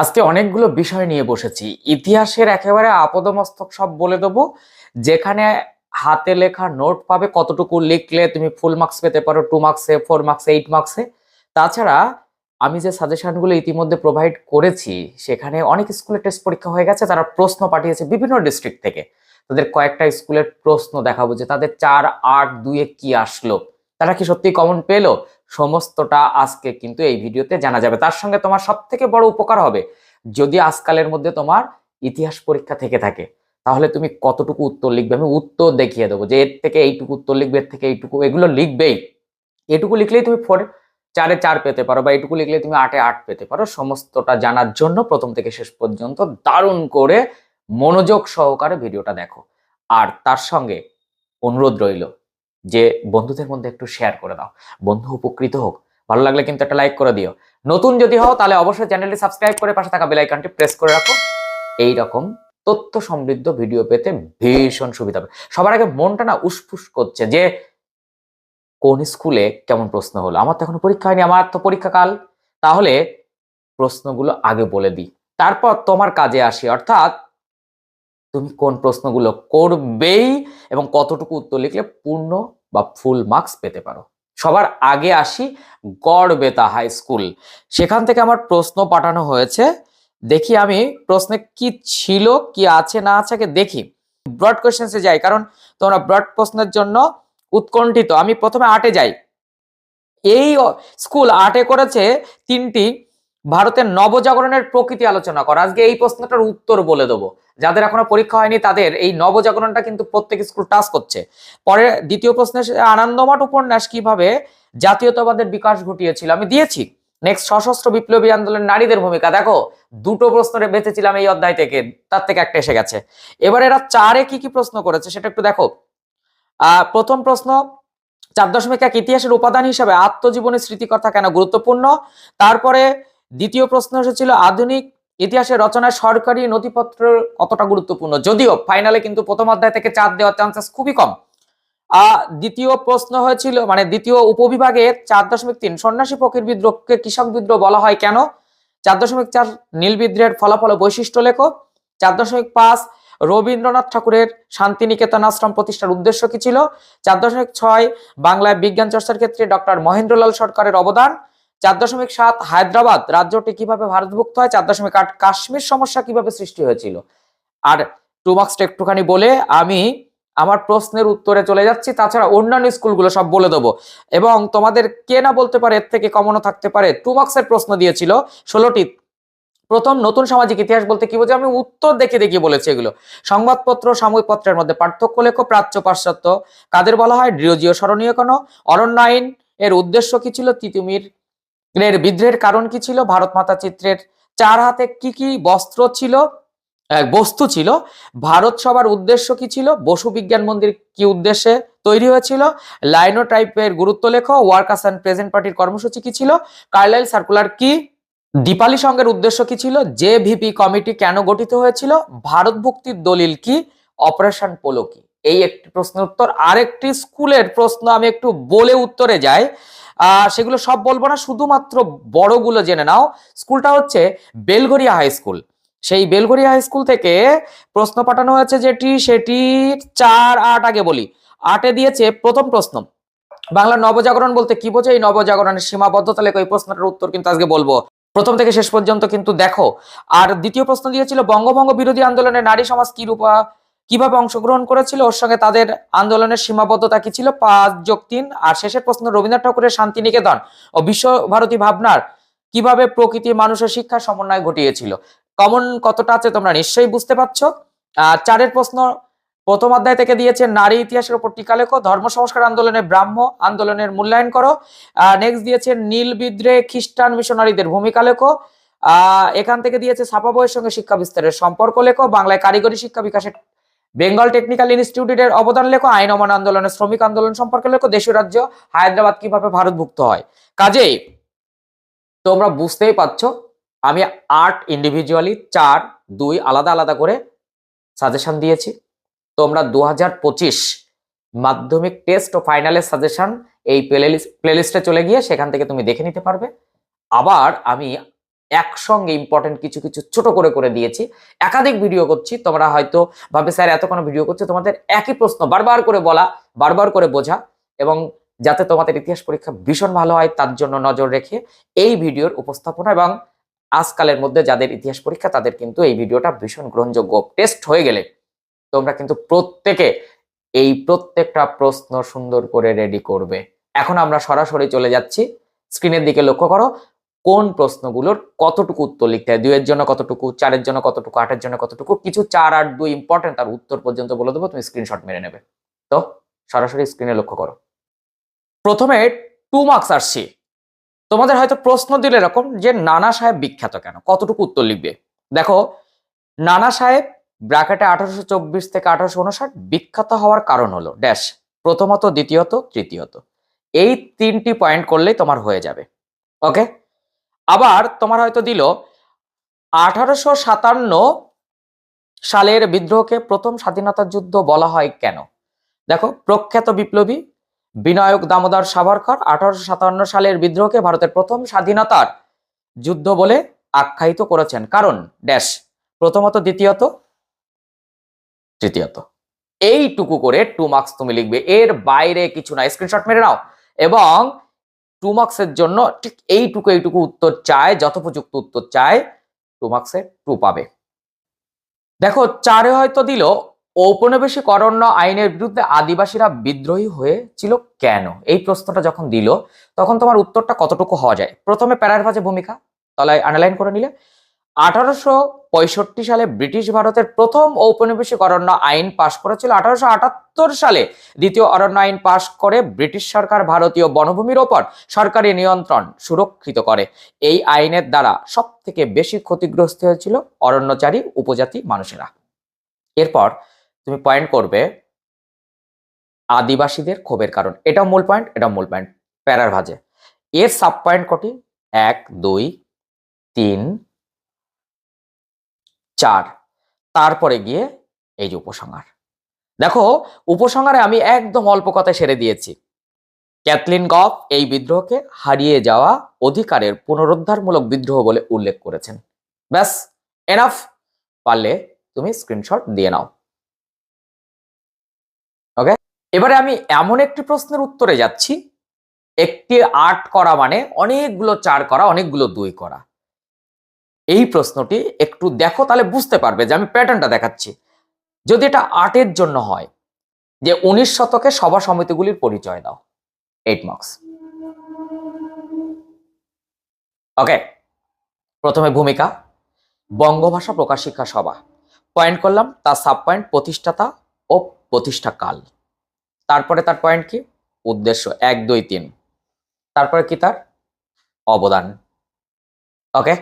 আজকে অনেকগুলো বিষয় নিয়ে বসেছি। ইতিহাসের একেবারে আপদমস্তক সব বলে দেবো। যেখানে হাতে লেখা নোট পাবে কতটুকু লিখলে তুমি ফুল মার্কস পেতে পারো টু মার্কসে ফোর মার্কসে এইট মার্কসে তাছাড়া আমি যে সাজেশনগুলো ইতিমধ্যে প্রোভাইড করেছি, সেখানে অনেক স্কুলের টেস্ট পরীক্ষা হয়ে গেছে, তারা প্রশ্ন পাঠিয়েছে বিভিন্ন ডিস্ট্রিক্ট থেকে। তাদের কয়েকটা স্কুলের প্রশ্ন দেখাবো যে তাদের চার, আট দুয়ে কি আসলো? তারা কি সত্যি কমন পেল? সমস্তটা আজকে কিন্তু এই ভিডিওতে জানা যাবে। তার সঙ্গে তোমার সব থেকে বড় উপকার হবে যদি আজকালের মধ্যে তোমার ইতিহাস পরীক্ষা থেকে থাকে। তাহলে তুমি কতটুকু উত্তর লিখবে? আমি উত্তর দেখিয়ে দেবো যে এর থেকে এইটুকু উত্তর লিখবে, এর থেকে এইটুকু, এগুলো লিখবেই। এটুকু লিখলেই তুমি ফোর চারে চার পেতে পারো বা এটুকু লিখলে তুমি আটে আট পেতে পারো। সমস্তটা জানার জন্য প্রথম থেকে শেষ পর্যন্ত দারুণ করে মনোযোগ সহকারে ভিডিওটা দেখো। আর তার সঙ্গে অনুরোধ রইল যে বন্ধুদের মধ্যে একটু শেয়ার করে দাও। বন্ধু উপকৃত হোক। ভালো লাগলে কিন্তু একটা লাইক করে দিও। নতুন যদি হও, তাহলে অবশ্যই চ্যানেলটি সাবস্ক্রাইব করে পাশে থাকা বেল আইকনটি প্রেস করে রাখো। এই রকম তথ্য সমৃদ্ধ ভিডিও পেতে ভীষণ সুবিধা হবে। সবার আগে মনটা না উসফুস করছে যে, কোন স্কুলে কেমন প্রশ্ন হলো? আমার তো এখনও পরীক্ষা হয়নি, আমার তো পরীক্ষা কাল তাহলে প্রশ্নগুলো আগে বলে দিই। তারপর তোমার কাজে আসি। অর্থাৎ তুমি কোন প্রশ্নগুলো করবেই এবং কতটুকু উত্তর লিখলে পূর্ণ বা ফুল মার্কস পেতে পারো। সবার আগে আসি গড়বেতা হাই স্কুল সেখান থেকে আমার প্রশ্ন পাঠানো হয়েছে। দেখি আমি প্রশ্নে কি ছিল, কি আছে, না আছে দেখি। ব্রড কোয়েশ্চেন্সে যাই, কারণ তোমরা ব্রড প্রশ্নের জন্য উৎকণ্ঠিত। আমি প্রথমে আটে যাই। এই স্কুল আটে করেছে তিনটি ভারতের নবজাগরণের প্রকৃতি আলোচনা করা। আজকে এই প্রশ্নটার উত্তর বলে দেবো। যাদের এখনও পরীক্ষা হয়নি, তাদের এই নবজাগরণটা কিন্তু প্রত্যেক স্কুল টাচ করছে। পরে দ্বিতীয় প্রশ্নে আনন্দমঠ উপন্যাস কীভাবে জাতীয়তাবাদের বিকাশ ঘটিয়েছিল আমি দিয়েছি। নেক্সট সশস্ত্র বিপ্লবী আন্দোলন নারীদের ভূমিকা। দেখো, দুটো প্রশ্নে বেঁচেছিলাম এই অধ্যায় থেকে, তার থেকে একটা এসে গেছে। এবার এরা চারে কি কি প্রশ্ন করেছে সেটা একটু দেখো। প্রথম প্রশ্ন, চার দশমিক এক ইতিহাসের উপাদান হিসাবে আত্মজীবনের স্মৃতিকথা কেন গুরুত্বপূর্ণ? তারপরে দ্বিতীয় প্রশ্ন এসেছিল, আধুনিক ইতিহাসের রচনায় সরকারি নথিপত্র কতটা গুরুত্বপূর্ণ? যদিও ফাইনালে কিন্তু প্রথম অধ্যায় থেকে চার দেওয়ার চান্সেস খুবই কম। আহ দ্বিতীয় প্রশ্ন হয়েছিল মানে দ্বিতীয় উপবিভাগে চার দশমিক তিন সন্ন্যাসী ফকির বিদ্রোহকে কৃষক বিদ্রোহ বলা হয় কেন? চার দশমিক চার নীল বিদ্রোহের ফলাফল বৈশিষ্ট্য লেখো। চার দশমিক পাঁচ রবীন্দ্রনাথ ঠাকুরের শান্তিনিকেতন আশ্রম প্রতিষ্ঠার উদ্দেশ্য কি ছিল? চার দশমিক ছয় বাংলায় বিজ্ঞান চর্চার ক্ষেত্রে ডক্টর মহেন্দ্রলাল সরকারের অবদান। চার দশমিক সাত হায়দ্রাবাদ রাজ্যটি কীভাবে ভারতভুক্ত হয়? চার দশমিক আট কাশ্মীর সমস্যা কীভাবে সৃষ্টি হয়েছিল? আর টু মার্কসটা একটুখানি বলে আমি আমার প্রশ্নের উত্তরে চলে যাচ্ছি। তাছাড়া অন্যান্য স্কুলগুলো সব বলে দেবো। এবং তোমাদের কে না বলতে পারে, এর থেকে কমনও থাকতে পারে। টু মার্কসের প্রশ্ন দিয়েছিল ষোলোটি। প্রথম, নতুন সামাজিক ইতিহাস বলতে কি বোঝে আমি উত্তর দেখে দেখিয়ে বলেছি এগুলো। সংবাদপত্র সাময়িক পত্রের মধ্যে পার্থক্য লেখো, প্রাচ্য পাশ্চাত্য। কাদের বলা হয়? ড্রিওজিও স্মরণীয় কেন? অরণ্য আইন এর উদ্দেশ্য কি ছিল? তিতুমির এর বিদ্রোহের কারণ কি ছিল? ভারত মাতা চিত্রের চার হাতে কি কি বস্ত্র ছিল? বস্তু ছিল। ভারত সভার উদ্দেশ্য কি ছিল? বসু বিজ্ঞান মন্দির কি উদ্দেশ্যে তৈরি হয়েছিল? লাইনো টাইপের গুরুত্ব লেখো। ওয়ার্কার্স অ্যান্ড প্রেজেন্ট পার্টির কর্মসূচি কি ছিল? কার্লাইল সার্কুলার কি? দীপালি সংঘের উদ্দেশ্য কি ছিল? জে ভিপি কমিটি কেন গঠিত হয়েছিল? ভারত ভক্তির দলিল কি? অপারেশন পোলো কি? এই একটি প্রশ্নের উত্তর। আরেকটি স্কুলের প্রশ্ন আমি একটু বলে উত্তরে যাই। সেগুলো সব বলব না, শুধুমাত্র বড়গুলো জেনে নাও। স্কুলটা হচ্ছে বেলঘরিয়া হাই স্কুল। সেই বেলঘরিয়া হাই স্কুল থেকে প্রশ্ন পাঠানো হয়েছে যেটি, সেটি চার আট আগে বলি। আটে দিয়েছে প্রথম প্রশ্ন। বাংলা নবজাগরণ বলতে কি বোঝে এই নবজাগরণের সীমাবদ্ধতা লেখো, এই প্রশ্নটার উত্তর কিন্তু আজকে বলব। প্রথম থেকে শেষ পর্যন্ত কিন্তু দেখো। আর দ্বিতীয় প্রশ্ন দিয়েছিল, বঙ্গভঙ্গ বিরোধী আন্দোলনে নারী সমাজ কি রূপা কীভাবে অংশগ্রহণ করেছিল, ওর সঙ্গে তাদের আন্দোলনের সীমাবদ্ধতা কি ছিল? পাঁচ যোগ তিন। আর শেষের প্রশ্ন, রবীন্দ্রনাথ ঠাকুরের শান্তিনিকেতন ও বিশ্বভারতী ভাবনার কীভাবে প্রকৃতি মানুষের শিক্ষা সমন্বয় ঘটিয়েছিল? কমন কতটা আছে তোমরা নিশ্চয়ই বুঝতে পারছ। চারের প্রশ্ন, প্রথম অধ্যায় থেকে দিয়েছে, নারী ইতিহাসের উপর টিকা লেখো, ধর্ম সংস্কার আন্দোলনে ব্রাহ্ম, আন্দোলনের মূল্যায়ন করো। নেক্সট দিয়েছে, নীল বিদ্রোহে খ্রিস্টান মিশনারিদের ভূমিকা লেখো। এখান থেকে দিয়েছে ছাপা বইয়ের সঙ্গে শিক্ষা বিস্তারের সম্পর্ক লেখো, বাংলায় কারিগরি শিক্ষা বিকাশের বেঙ্গল টেকনিক্যাল ইনস্টিটিউটের অবদান লেখো, আইন অমান আন্দোলনের শ্রমিক আন্দোলন সম্পর্কে লেখো, দেশীয় রাজ্য, হায়দ্রাবাদ কীভাবে ভারতভুক্ত হয়? কাজেই তোমরা বুঝতেই পারছ, আমি আট ইন্ডিভিজুয়ালি চার, দুই আলাদা আলাদা করে সাজেশন দিয়েছি। তোমরা দু পঁচিশ মাধ্যমিক টেস্ট ও ফাইনালের সাজেশন এই প্লেলিস্টে চলে গিয়ে সেখান থেকে তুমি দেখে নিতে পারবে। আবার আমি একসঙ্গে ইম্পর্টেন্ট কিছু কিছু ছোট করে করে দিয়েছি। একাধিক ভিডিও করছি, তোমরা হয়তো ভাবে স্যার এত কোনো ভিডিও করছে, তোমাদের একই প্রশ্ন বারবার করে বলা, বারবার করে বোঝা এবং যাতে তোমাদের ইতিহাস পরীক্ষা ভীষণ ভালো হয়, তার জন্য নজর রেখে এই ভিডিওর উপস্থাপনা এবং আজকালের মধ্যে যাদের ইতিহাস পরীক্ষা, তাদের কিন্তু এই ভিডিওটা ভীষণ গ্রহণযোগ্য। টেস্ট হয়ে গেলে তোমরা কিন্তু প্রত্যেকে এই প্রত্যেকটা প্রশ্ন সুন্দর করে রেডি করবে। এখন আমরা সরাসরি চলে যাচ্ছি। স্ক্রিনের দিকে লক্ষ্য করো। কোন প্রশ্নগুলোর কতটুকু উত্তর লিখতে হয়? দুইয়ের জন্য কতটুকু, চারের জন্য কতটুকু, আটের জন্য কতটুকু, কিছু চার আট দুই ইম্পর্টেন্ট তার উত্তর পর্যন্ত বলে দেবো, তুমি স্ক্রিনশট মেরে নেবে। তো সরাসরি স্ক্রিনে লক্ষ্য করো। প্রথমে টু মার্কস আসছি। তোমাদের হয়তো প্রশ্ন দিলে এরকম যে নানা সাহেব বিখ্যাত কেন? কতটুকু উত্তর লিখবে? দেখো, নানা সাহেব ব্র্যাকেটে আঠারোশো চব্বিশ থেকে আঠারোশো উনষাট বিখ্যাত হওয়ার কারণ হলো ড্যাশ প্রথমত, দ্বিতীয়ত, তৃতীয়ত। এই তিনটি পয়েন্ট করলেই তোমার হয়ে যাবে। ওকে আবার তোমার হয়তো দিল আঠারোশো সাতান্ন সালের বিদ্রোহকে প্রথম স্বাধীনতা যুদ্ধ বলা হয় কেন? দেখো, প্রখ্যাত বিপ্লবী বিনায়ক দামোদর সাভারকর আঠারোশো সাতান্ন সালের বিদ্রোহকে ভারতের প্রথম স্বাধীনতার যুদ্ধ বলে আখ্যায়িত করেছেন। কারণ, ড্যাশ, প্রথমত, দ্বিতীয়ত, তৃতীয়ত। এইটুকু করে টু মার্কস তুমি লিখবে। এর বাইরে কিছু না। স্ক্রিনশট মেরে নাও। এবং টু মার্কসের জন্য ঠিক এইটুকু এইটুকু উত্তর চায়, যথোপযুক্ত উত্তর চায় টু মার্কসে টু পাবে। দেখো, চারে হয়তো দিল, ঔপনিবেশিক অরণ্য আইনের বিরুদ্ধে আদিবাসীরা বিদ্রোহী হয়েছিল কেন? এই প্রশ্নটা যখন দিল, তখন তোমার উত্তরটা কতটুকু হওয়া যায়? প্রথমে প্যারারভাজে ভূমিকা, তলায় আন্ডারলাইন করে নিলে। আঠারোশো পঁয়ষট্টি সালে ব্রিটিশ ভারতের প্রথম ঔপনিবেশিক অরণ্য আইন পাশ করেছিল। আঠারোশো আটাত্তর সালে দ্বিতীয় অরণ্য আইন পাশ করে ব্রিটিশ সরকার ভারতীয় বনভূমির ওপর সরকারি নিয়ন্ত্রণ সুরক্ষিত করে। এই আইনের দ্বারা সব থেকে বেশি ক্ষতিগ্রস্ত হয়েছিল অরণ্যচারী উপজাতি মানুষেরা। এরপর তুমি পয়েন্ট করবে আদিবাসীদের ক্ষোভের কারণ। এটাও মূল পয়েন্ট এটাও মূল পয়েন্ট প্যারার ভাজে। এর সাব পয়েন্ট কটি? এক, দুই, তিন চার। তারপরে গিয়ে এই যে উপসংহার। দেখো, উপসংহারে আমি একদম অল্প কথায় সেরে দিয়েছি। ক্যাথলিন গফ এই বিদ্রোহকে হারিয়ে যাওয়া অধিকারের পুনরুদ্ধারমূলক বিদ্রোহ বলে উল্লেখ করেছেন। ব্যাস এনাফ পারলে তুমি স্ক্রিনশট দিয়ে নাও। ওকে এবারে আমি এমন একটি প্রশ্নের উত্তরে যাচ্ছি। একটি আট করা মানে অনেকগুলো চার করা, অনেকগুলো দুই করা। এই প্রশ্নটি একটু দেখো, তাহলে বুঝতে পারবে যে আমি প্যাটার্নটা দেখাচ্ছি। যদি এটা আটের জন্য হয়, যে উনিশ শতকে সভা সমিতিগুলির পরিচয় দাও এইট মার্কস ওকে প্রথমে ভূমিকা, বঙ্গভাষা প্রকাশ শিক্ষা সভা। পয়েন্ট করলাম, তার সাব পয়েন্ট প্রতিষ্ঠাতা ও প্রতিষ্ঠা কাল তারপরে তার পয়েন্ট কি? উদ্দেশ্য, এক, দুই, তিন। তারপরে কি তার? অবদান। ওকে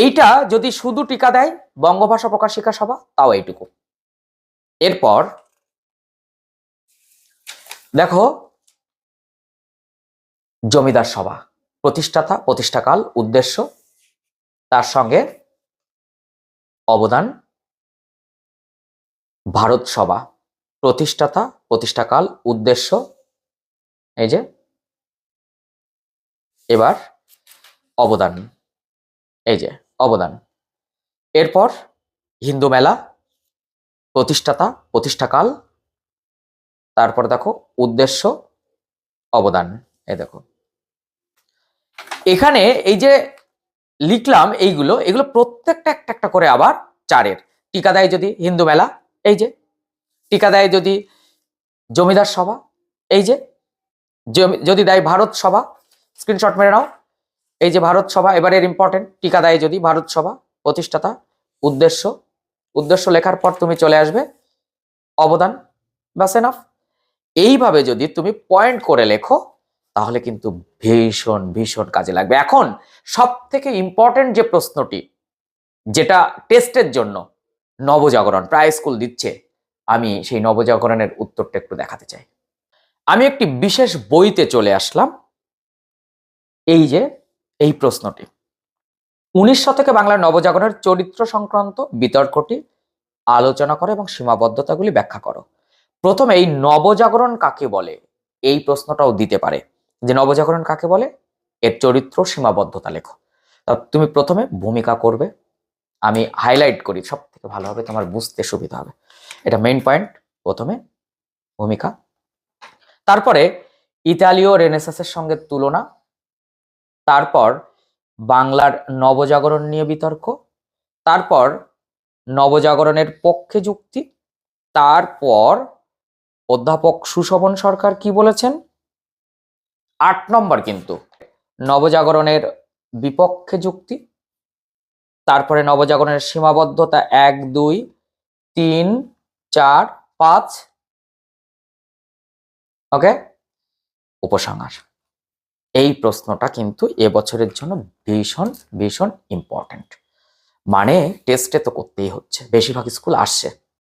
এইটা যদি শুধু টিকা দেয় বঙ্গভাষা প্রকাশিকা সভা, তাও এইটুকু। এরপর দেখো, জমিদার সভা, প্রতিষ্ঠাতা, প্রতিষ্ঠাকাল, উদ্দেশ্য, তার সঙ্গে অবদান, ভারত সভা, প্রতিষ্ঠাতা, প্রতিষ্ঠাকাল, উদ্দেশ্য, এই যে, এবার অবদান, এই যে অবদান। এরপর হিন্দু মেলা, প্রতিষ্ঠাতা, প্রতিষ্ঠাকাল, তারপর দেখো উদ্দেশ্য, অবদান, এ দেখো। এখানে এই যে লিখলাম এইগুলো, এগুলো প্রত্যেকটা একটা একটা করে আবার চারের। টিকা দেয় যদি হিন্দু মেলা, এই যে। টিকা দেয় যদি জমিদার সভা, এই যে। যদি দেয় ভারত সভা স্ক্রিনশট মেরে নাও। এই যে ভারত সভা, এবারের ইম্পর্টেন্ট টিকা দেয় যদি ভারত সভা, প্রতিষ্ঠাতা, উদ্দেশ্য উদ্দেশ্য লেখার পর তুমি চলে আসবে, অবদান, ব্যাস এনাফ এইভাবে যদি তুমি পয়েন্ট করে লেখো, তাহলে কিন্তু ভীষণ ভীষণ কাজে লাগবে। এখন সব থেকে ইম্পর্টেন্ট যে প্রশ্নটি, যেটা টেস্টের জন্য নবজাগরণ, প্রায় স্কুল দিচ্ছে, আমি সেই নবজাগরণের উত্তরটা একটু দেখাতে চাই। আমি একটি বিশেষ বইতে চলে আসলাম, এই যে এই প্রশ্নটি। উনিশ শতকে বাংলার নবজাগরণের চরিত্র সংক্রান্ত বিতর্কটি আলোচনা করো এবং সীমাবদ্ধতাগুলি ব্যাখ্যা করো। প্রথমে এই নবজাগরণ কাকে বলে? এই প্রশ্নটাও দিতে পারে। যে নবজাগরণ কাকে বলে? এর চরিত্র সীমাবদ্ধতা লেখো। তুমি প্রথমে ভূমিকা করবে। আমি হাইলাইট করি সব থেকে ভালো হবে, তোমার বুঝতে সুবিধা হবে। এটা মেইন পয়েন্ট প্রথমে ভূমিকা। তারপরে ইতালীয় রেনেসাসের সঙ্গে তুলনা তারপর বাংলার নবজাগরণ নিয়ে বিতর্ক, তারপর নবজাগরণের পক্ষে যুক্তি, তারপর অধ্যাপক সুশোভন সরকার কি বলেছেন? আট নম্বর কিন্তু, নবজাগরণের বিপক্ষে যুক্তি, তারপরে নবজাগরণের সীমাবদ্ধতা এক, দুই, তিন, চার, পাঁচ, ওকে? উপসংহার। এই প্রশ্নটা কিন্তু এবছরের জন্য ভীষণ ভীষণ ইম্পর্ট্যান্ট মানে টেস্টে তো করতেই হচ্ছে। বেশিরভাগ স্কুল আসছে।